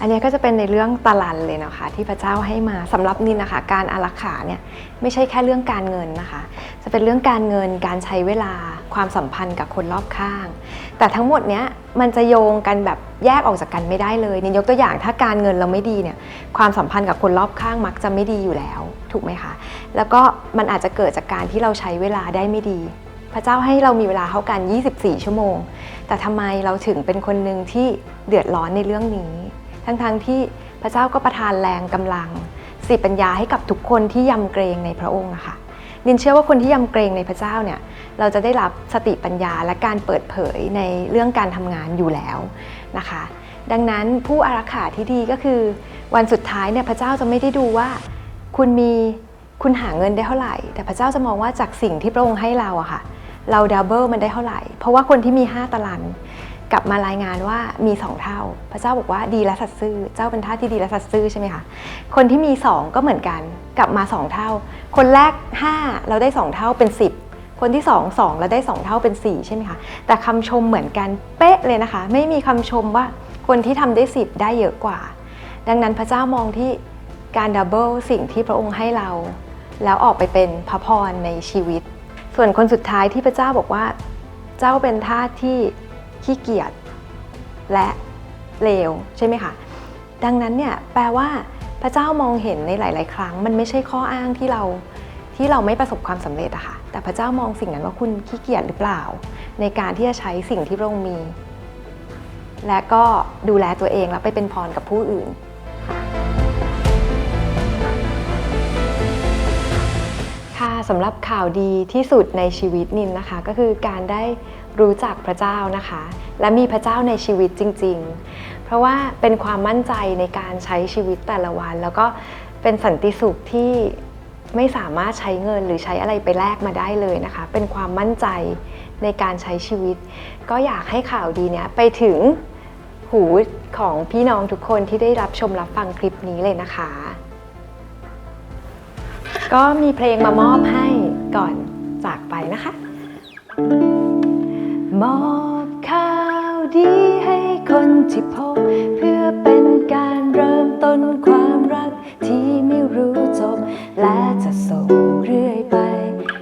อันนี้ก็จะเป็นในเรื่องตาลันเลยนะคะ ที่พระเจ้าให้มาสำหรับนินนะคะ การอารักขาเนี่ยไม่ใช่แค่เรื่องการเงินนะคะ จะเป็นเรื่องการเงินการใช้เวลาความสัมพันธ์กับคนรอบข้าง แต่ทั้งหมดเนี้ยมันจะโยงกันแบบแยกออกจากกันไม่ได้เลยนินยกตัวอย่างถ้าการเงินเราไม่ดีเนี่ยความสัมพันธ์กับคนรอบข้างมักจะไม่ดีอยู่แล้ว ถูกไหมคะแล้วก็มันอาจจะเกิดจากการที่เราใช้เวลาได้ไม่ดีพระเจ้าให้เรามีเวลาเท่ากัน 24 ชั่วโมง แต่ทำไมเราถึงเป็นคนหนึ่งที่เดือดร้อนในเรื่องนี้ ทั้งๆทที่พระเจ้าก็ประทานแรงกำลังสติปัญญาให้กับทุกคนที่ยำเกรงในพระองค์นะคะนินเชื่อว่าคนที่ยำเกรงในพระเจ้าเนี่ยเราจะได้รับสติปัญญาและการเปิดเผยในเรื่องการทำงานอยู่แล้วนะคะ ดังนั้นผู้อารักขาที่ดีก็คือ วันสุดท้ายเนี่ยพระเจ้าจะไม่ได้ดูว่า คุณมีคุณหาเงินได้เท่าไหร่ แต่พระเจ้าจะมองว่าจากสิ่งที่พระองค์ให้เราอะค่ะเราดับเบิลมันได้เท่าไหร่ เพราะว่าคนที่มี 5ตลัน กลับมารายงานว่ามี2เท่า พระเจ้าบอกว่าดีและสัตย์ซื่อ เจ้าเป็นท่าที่ดีและสัตย์ซื่อใช่ไหมคะ คนที่มี2ก็เหมือนกัน กลับมา2เท่า คนแรก5เราได้2เท่าเป็น10คนที่2 2แล้วได้2เท่าเป็น4ใช่ไหมคะ แต่คำชมเหมือนกันเป๊ะเลยนะคะ ไม่มีคำชมว่าคนที่ทำได้10ได้เยอะกว่า ดังนั้นพระเจ้ามองที่การดับเบิลสิ่งที่พระองค์ให้เรา แล้วออกไปเป็นพระพรในชีวิต ส่วนคนสุดท้ายที่พระเจ้าบอกว่า เจ้าเป็นทาที่ ขี้เกียจและเลวใช่ไหมคะดังนั้นเนี่ยแปลว่าพระเจ้ามองเห็นในหลาย ๆ ครั้ง มันไม่ใช่ข้ออ้างที่เราที่เราไม่ประสบความสำเร็จอะค่ะแต่พระเจ้ามองสิ่งนั้นว่าคุณขี้เกียจหรือเปล่า ในการที่จะใช้สิ่งที่พระองค์มี และก็ดูแลตัวเองแล้วไปเป็นพรกับผู้อื่น สำหรับข่าวดีที่สุดในชีวิตนินนะคะ ก็คือการได้รู้จักพระเจ้านะคะ และมีพระเจ้าในชีวิตจริง ๆ เพราะว่าเป็นความมั่นใจในการใช้ชีวิตแต่ละวัน แล้วก็เป็นสันติสุขที่ไม่สามารถใช้เงินหรือใช้อะไรไปแลกมาได้เลยนะคะ เป็นความมั่นใจในการใช้ชีวิต ก็อยากให้ข่าวดีเนี้ยไปถึงหูของพี่น้องทุกคนที่ได้รับชมรับฟังคลิปนี้เลยนะคะ ก็มีเพลงมามอบให้ก่อนจากไปนะคะ มอบข่าวดีให้คนที่พบ เพื่อเป็นการเริ่มต้นความรักที่ไม่รู้จบ และจะส่งเรื่อยไป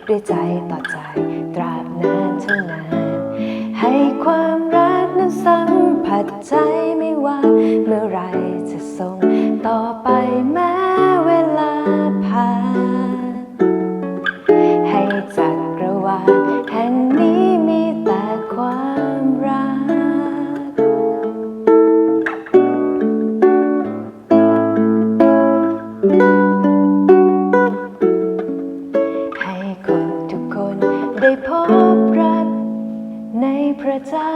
ด้วยใจต่อใจตราบนานเท่านานให้ความรักนั้นสัมผัสใจไม่ว่า เมื่อไรจะส่งต่อไปแม้ แห่งนี้มีแต่ความรัก ให้คนทุกคนได้พบรักในพระเจ้า